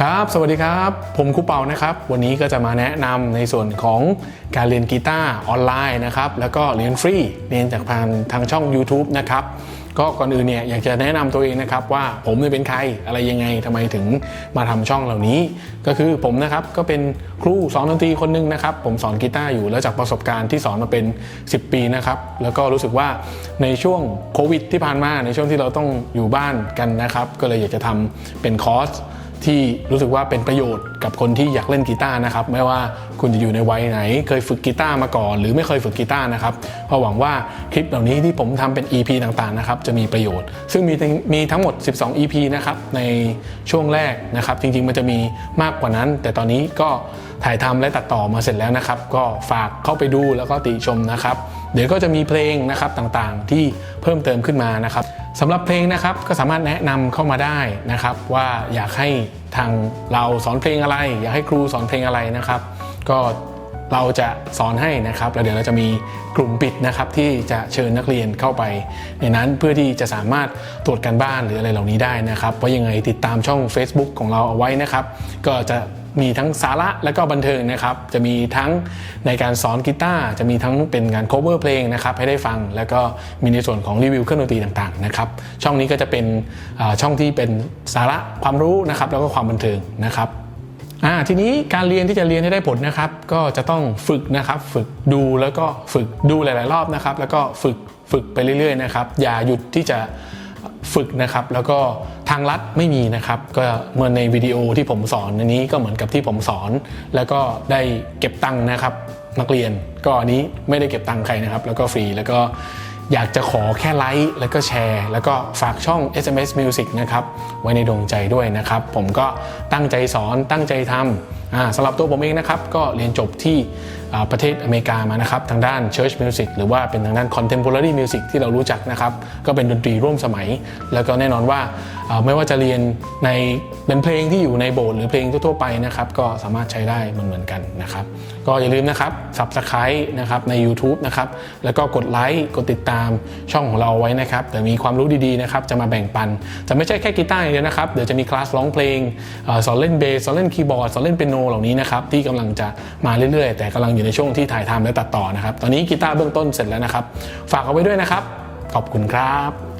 ครับ สวัสดีครับ ผมครูเปานะครับ วันนี้ก็จะมาแนะนำในส่วนของการเรียนกีตาร์ออนไลน์นะครับ แล้วก็เรียนฟรี เรียนจากทางทางช่อง YouTube นะครับ ก็ก่อนอื่นเนี่ยอยากจะแนะนำตัวเองนะครับว่าผมเนี่ยเป็นใครอะไรยังไงทำไมถึงมาทำช่องเหล่านี้ ก็คือผมนะครับก็เป็นครูสอนดนตรีคนหนึงนะครับ ผมสอนกีตาร์อยู่แล้วจากประสบการณ์ที่สอนมาเป็น 10 ปีนะครับ แล้วก็รู้สึกว่าในช่วงโควิดที่ผ่านมาในช่วงที่เราต้องอยู่บ้านกันนะครับ ก็เลยอยากจะทำเป็นคอร์ส ที่รู้สึกว่าเป็นประโยชน์กับคนที่อยากเล่นกีตาร์นะครับไม่ว่าคุณจะอยู่ในวัยไหน เคยฝึกกีตาร์มาก่อน หรือไม่เคยฝึกกีตาร์นะครับก็หวังว่าคลิปเหล่านี้ที่ผมทำเป็น EP ต่างๆนะครับจะมีประโยชน์ ซึ่งมีมีทั้งหมด 12 EP นะครับในช่วงแรกนะครับจริงๆมันจะมีมากกว่านั้น แต่ตอนนี้ก็ถ่ายทำและตัดต่อมาเสร็จแล้วนะครับ ก็ฝากเข้าไปดูแล้วก็ติชมนะครับ เดี๋ยวก็จะมีเพลงนะครับต่างๆ ที่เพิ่มเติมขึ้นมานะครับสำหรับเพลงนะครับก็สามารถแนะนำเข้ามาได้นะครับว่าอยากให้ทางเราสอนเพลงอะไร อยากให้ครูสอนเพลงอะไรนะครับ ก็เราจะสอนให้นะครับแล้วเดี๋ยวเราจะมีกลุ่มปิดนะครับที่จะเชิญนักเรียนเข้าไป ในนั้นเพื่อที่จะสามารถตรวจการบ้านหรืออะไรเหล่านี้ได้นะครับว่ายังไงติดตามช่อง Facebook ของเราเอาไว้นะครับ ก็จะ มีทั้งสาระและก็บันเทิงนะครับจะมีทั้งในการสอนกีตาร์จะมีทั้งเป็นงาน cover เพลงนะครับให้ได้ฟัง แล้วก็มีในส่วนของรีวิวเครื่องดนตรีต่างๆนะครับช่องนี้ก็จะเป็นช่องที่เป็นสาระความรู้นะครับแล้วก็ความบันเทิงนะครับทีนี้การเรียนที่จะเรียนให้ได้ผลนะครับ ก็จะต้องฝึกนะครับ ฝึกดูแล้วก็ฝึกดูหลาย ๆ รอบนะครับ แล้วก็ฝึกฝึกไปเรื่อย ๆ นะครับ อย่าหยุดที่จะ ฝึกนะครับ แล้วก็ทางลัดไม่มีนะครับ ก็เหมือนในวิดีโอที่ผมสอนอันนี้ก็เหมือนกับที่ผมสอน แล้วก็ได้เก็บตังค์นะครับ นักเรียนก็อันนี้ไม่ได้เก็บตังค์ใครนะครับ แล้วก็ฟรีแล้วก็ อยากจะขอแค่ไลค์แล้วก็แชร์ แล้วก็ฝากช่อง SMS Music นะครับไว้ในดวงใจด้วยนะครับ ผมก็ตั้งใจสอนตั้งใจทำสำหรับตัวผมเองนะครับ ก็เรียนจบที่ประเทศอเมริกามานะครับ ทางด้าน Church Music หรือว่าเป็นทางด้าน Contemporary Music ที่เรารู้จักนะครับ ก็เป็นดนตรีร่วมสมัย แล้วก็แน่นอนว่า ไม่ว่าจะเรียนในเป็นเพลงที่อยู่ในโบสถ์หรือเพลงทั่วๆไปนะครับก็สามารถใช้ได้เหมือนกันนะครับก็อย่าลืมนะครับ Subscribe นะครับใน YouTube นะครับแล้วก็กดไลค์กดติดตามช่องของเราไว้นะครับเดี๋ยวมีความรู้ดีๆนะครับจะมาแบ่งปัน จะไม่ใช่แค่กีตาร์อย่างเดียวนะครับเดี๋ยวจะมีคลาสร้องเพลงสอนเล่นเบสสอนเล่นคีย์บอร์ดสอนเล่นเปียโนเหล่านี้นะครับที่กำลังจะมาเรื่อยๆ แต่กำลังอยู่ในช่วงที่ถ่ายทำและตัดต่อนะครับตอนนี้กีตาร์เบื้องต้นเสร็จแล้วนะครับ ฝากเอาไว้ด้วยนะครับ ขอบคุณครับ